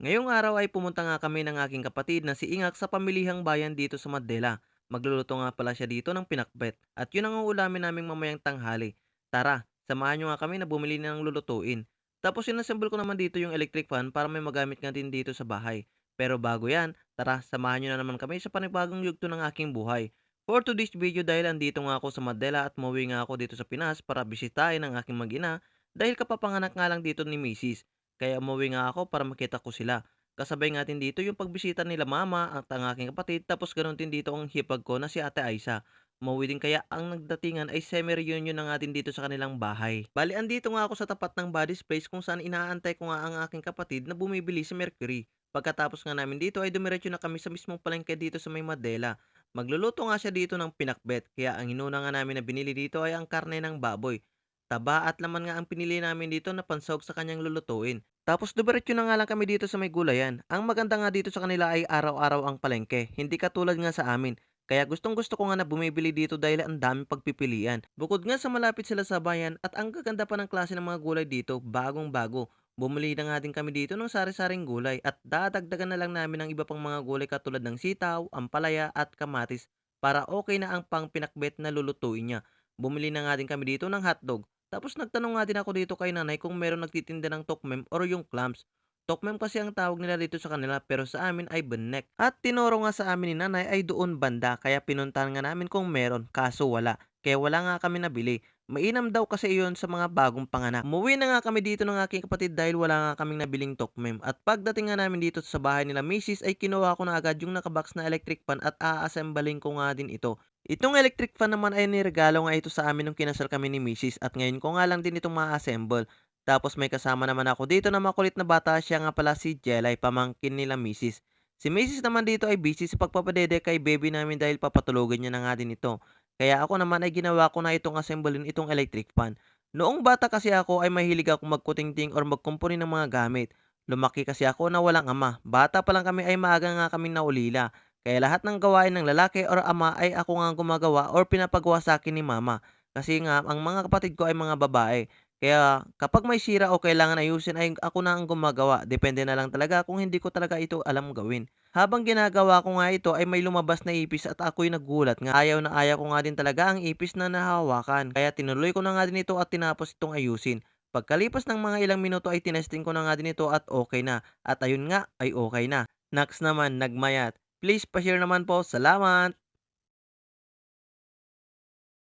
Ngayong araw ay pumunta nga kami ng aking kapatid na si Ingak sa pamilihang bayan dito sa Mandela. Magluluto nga pala siya dito ng pinakbet at yun ang uulamin naming mamayang tanghali. Tara, samahan nyo nga kami na bumili ng lulutuin. Tapos inassemble ko naman dito yung electric fan para may magamit nga din dito sa bahay. Pero bago yan, tara, samahan nyo na naman kami sa panibagong yugto ng aking buhay. For today's video dahil andito nga ako sa Mandela at mauwi nga ako dito sa Pinas para bisitahin ang aking mag-ina dahil kapapanganak nga lang dito ni Mrs. Kaya umuwi nga ako para makita ko sila. Kasabay nga din dito yung pagbisita nila mama at ang aking kapatid tapos ganoon din dito ang hipag ko na si Ate Aisa. Umuwi din kaya ang nagdatingan ay semi-reunion na nga din dito sa kanilang bahay. Bali, andito nga ako sa tapat ng Buddy's Place kung saan inaantay ko nga ang aking kapatid na bumibili sa Mercury. Pagkatapos nga namin dito ay dumiretso na kami sa mismong palengke dito sa may Madela. Magluluto nga siya dito ng pinakbet kaya ang inuna nga namin na binili dito ay ang karne ng baboy. Taba at laman nga ang pinili namin dito na pansahog sa kanyang lulutuin. Tapos dumiretso na nga lang kami dito sa may gulayan. Ang maganda nga dito sa kanila ay araw-araw ang palengke, hindi katulad nga sa amin. Kaya gustong gusto ko nga na bumibili dito dahil ang daming pagpipilian. Bukod nga sa malapit sila sa bayan at ang gaganda pa ng klase ng mga gulay dito, bagong bago. Bumili na nga din kami dito ng sari-saring gulay at dadagdagan na lang namin ng iba pang mga gulay katulad ng sitaw, ampalaya at kamatis para okay na ang pang pinakbet na lulutuin niya. Bumili na nga din kami dito ng hotdog tapos nagtanong nga din ako dito kay nanay kung meron nagtitinda ng tokmem or yung clams. Tokmem kasi ang tawag nila dito sa kanila pero sa amin ay benek. At tinuro nga sa amin ni nanay ay doon banda kaya pinuntahan nga namin kung meron kaso wala. Kaya wala nga kami nabili. Mainam daw kasi iyon sa mga bagong panganak. Umuwi na nga kami dito ng aking kapatid dahil wala nga kaming nabiling tokmem. At pagdating nga namin dito sa bahay nila misis ay kinuha ko na agad yung nakabox na electric pan at aassembling ko nga din ito. Itong electric fan naman ay niregalo nga ito sa amin nung kinasal kami ni misis at ngayon ko nga lang din itong ma-assemble. Tapos may kasama naman ako dito na makulit na bata siya nga pala si Jelay, pamangkin nila misis. Si misis naman dito ay busy sa pagpapadede kay baby namin dahil papatulogin niya na nga din ito. Kaya ako naman ay ginawa ko na itong assemblein itong electric fan. Noong bata kasi ako ay mahilig ako magkutingting or magkumpuni ng mga gamit. Lumaki kasi ako na walang ama. Bata pa lang kami ay maaga nga kaming naulila. Kaya lahat ng gawain ng lalaki or ama ay ako nga gumagawa or pinapagawa sa akin ni mama. Kasi nga, ang mga kapatid ko ay mga babae. Kaya kapag may sira o kailangan ayusin ay ako na ang gumagawa. Depende na lang talaga kung hindi ko talaga ito alam gawin. Habang ginagawa ko nga ito ay may lumabas na ipis at ako'y nagulat nga ayaw na ayaw ko nga din talaga ang ipis na nahawakan. Kaya tinuloy ko na nga din ito at tinapos itong ayusin. Pagkalipas ng mga ilang minuto ay tinesting ko na nga din ito at okay na. At ayun nga ay okay na. Next naman, nagmayat. Please pa-share naman po. Salamat!